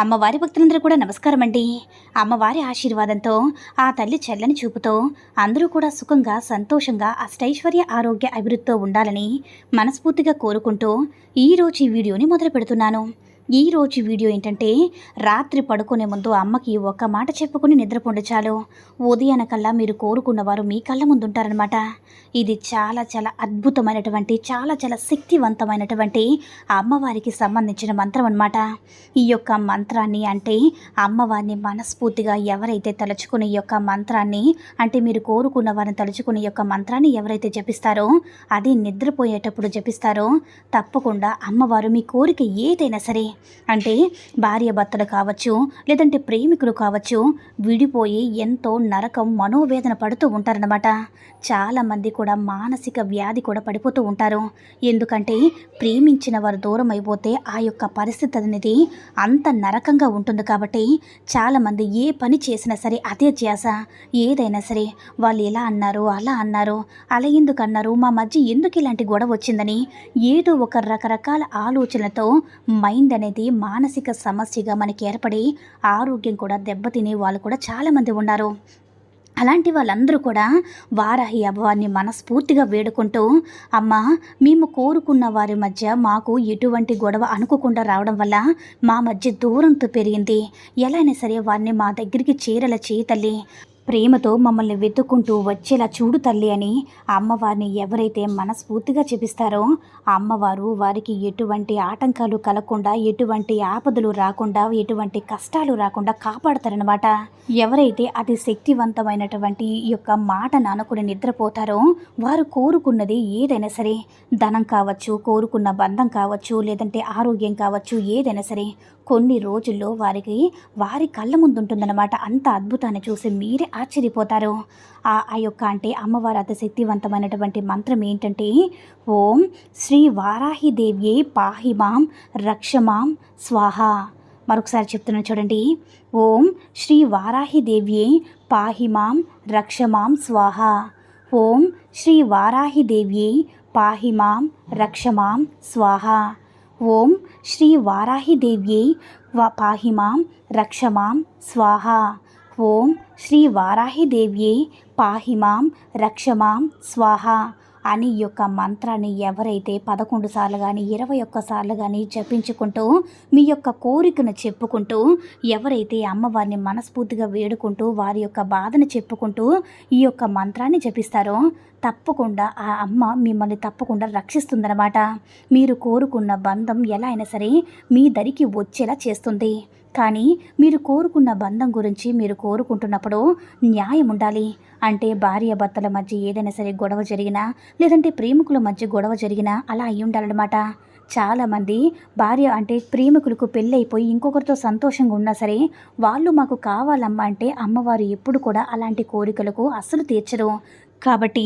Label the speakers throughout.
Speaker 1: అమ్మవారి భక్తులందరూ కూడా నమస్కారం అండి అమ్మవారి ఆశీర్వాదంతో ఆ తల్లి చెల్లని చూపుతో అందరూ కూడా సుఖంగా సంతోషంగా అష్టైశ్వర్య ఆరోగ్య అభివృద్ధితో ఉండాలని మనస్ఫూర్తిగా కోరుకుంటూ ఈరోజు ఈ వీడియోని మొదలు పెడుతున్నాను ఈ రోజు వీడియో ఏంటంటే రాత్రి పడుకునే ముందు అమ్మకి ఒక్క మాట చెప్పుకుని నిద్రపోండి చాలు ఉదయానకల్లా మీరు కోరుకున్న వారు మీ కళ్ళ ముందు ఉంటారనమాట ఇది చాలా చాలా అద్భుతమైనటువంటి చాలా చాలా శక్తివంతమైనటువంటి అమ్మవారికి సంబంధించిన మంత్రం అనమాట ఈ యొక్క మంత్రాన్ని అంటే అమ్మవారిని మనస్ఫూర్తిగా ఎవరైతే తలుచుకుని ఈ యొక్క మంత్రాన్ని అంటే మీరు కోరుకున్న వారిని తలుచుకునే ఈ యొక్క మంత్రాన్ని ఎవరైతే జపిస్తారో అది నిద్రపోయేటప్పుడు జపిస్తారో తప్పకుండా అమ్మవారు మీ కోరిక ఏదైనా సరే అంటే భార్య భర్తలు కావచ్చు లేదంటే ప్రేమికులు కావచ్చు విడిపోయి ఎంతో నరకం మనోవేదన పడుతూ ఉంటారనమాట చాలామంది కూడా మానసిక వ్యాధి కూడా పడిపోతూ ఉంటారు. ఎందుకంటే ప్రేమించిన వారు దూరం అయిపోతే ఆ యొక్క పరిస్థితి అనేది అంత నరకంగా ఉంటుంది కాబట్టి చాలామంది ఏ పని చేసినా సరే అదే ధ్యాస. ఏదైనా సరే వాళ్ళు ఎలా అన్నారు అలా అన్నారు అలా ఎందుకు అన్నారు మా మధ్య ఎందుకు ఇలాంటి గొడవ వచ్చిందని ఏదో ఒక రకరకాల ఆలోచనలతో మైండ్ అనేది మానసిక సమస్యగా మనకి ఏర్పడి ఆరోగ్యం కూడా దెబ్బతినే వాళ్ళు కూడా చాలామంది ఉన్నారు. అలాంటి వాళ్ళందరూ కూడా వారాహి అభవాన్ని మనస్ఫూర్తిగా వేడుకుంటూ అమ్మ మేము కోరుకున్న వారి మధ్య మాకు ఎటువంటి గొడవ అనుకోకుండా రావడం వల్ల మా మధ్య దూరంతో పెరిగింది. ఎలా అయినా సరే వారిని మా దగ్గరికి చేరేలా చేయి తల్లి. ప్రేమతో మమ్మల్ని వెతుక్కుంటూ వచ్చేలా చూడు తల్లి అని అమ్మవారిని ఎవరైతే మనస్ఫూర్తిగా చెప్పిస్తారో ఆ అమ్మవారు వారికి ఎటువంటి ఆటంకాలు కలగకుండా ఎటువంటి ఆపదలు రాకుండా ఎటువంటి కష్టాలు రాకుండా కాపాడతారనమాట ఎవరైతే అతి శక్తివంతమైనటువంటి యొక్క మాట నానుకుని నిద్రపోతారో వారు కోరుకున్నది ఏదైనా సరే ధనం కావచ్చు కోరుకున్న బంధం కావచ్చు లేదంటే ఆరోగ్యం కావచ్చు ఏదైనా సరే కొన్ని రోజుల్లో వారికి వారి కళ్ళ ముందు ఉంటుందన్నమాట అంత అద్భుతాన్ని చూసి మీరే ఆశ్చర్యపోతారు. ఆ ఆ యొక్క అంటే అమ్మవారి అతి శక్తివంతమైనటువంటి మంత్రం ఏంటంటే ఓం శ్రీ వారాహిదేవ్యే పాహిమాం రక్షమాం స్వాహ. మరొకసారి చెప్తున్నాను చూడండి. ఓం శ్రీ వారాహిదేవ్యే పాహిమాం రక్షమాం స్వాహ. ఓం శ్రీ వారాహిదేవ్యే పాహిమాం రక్షమాం స్వాహ. ఓం శ్రీ వారాహిదేవ్యై వా పాహిమాం రక్షమాం స్వాహ ఓం శ్రీ వారాహిదేవ్యై పాహిమాం రక్షమాం స్వాహ అని యొక్క మంత్రాన్ని ఎవరైతే పదకొండు సార్లు కానీ ఇరవై ఒక్కసార్లు కానీ జపించుకుంటూ మీ యొక్క కోరికను చెప్పుకుంటూ ఎవరైతే అమ్మవారిని మనస్ఫూర్తిగా వేడుకుంటూ వారి యొక్క బాధను చెప్పుకుంటూ ఈ యొక్క మంత్రాన్ని జపిస్తారో తప్పకుండా ఆ అమ్మ మిమ్మల్ని తప్పకుండా రక్షిస్తుందన్నమాట. మీరు కోరుకున్న బంధం ఎలా అయినా సరే మీ దరికి వచ్చేలా చేస్తుంది. కానీ మీరు కోరుకున్న బంధం గురించి మీరు కోరుకుంటున్నప్పుడు న్యాయం ఉండాలి. అంటే భార్య భర్తల మధ్య ఏదైనా సరే గొడవ జరిగినా లేదంటే ప్రేమికుల మధ్య గొడవ జరిగినా అలా అయి ఉండాలన్నమాట చాలామంది భార్య అంటే ప్రేమికులకు పెళ్ళైపోయి ఇంకొకరితో సంతోషంగా ఉన్నా సరే వాళ్ళు మాకు కావాలమ్మా అంటే అమ్మవారు ఎప్పుడు కూడా అలాంటి కోరికలకు అస్సలు తీర్చరు. కాబట్టి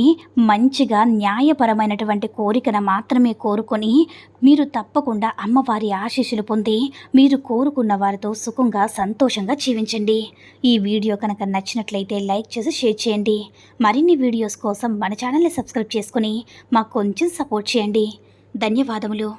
Speaker 1: మంచిగా న్యాయపరమైనటువంటి కోరికను మాత్రమే కోరుకొని మీరు తప్పకుండా అమ్మవారి ఆశీస్సులు పొంది మీరు కోరుకున్న వారితో సుఖంగా సంతోషంగా జీవించండి. ఈ వీడియో కనుక నచ్చినట్లయితే లైక్ చేసి షేర్ చేయండి. మరిన్ని వీడియోస్ కోసం మన ఛానల్ని సబ్స్క్రైబ్ చేసుకుని మాకు కొంచెం సపోర్ట్ చేయండి. ధన్యవాదములు.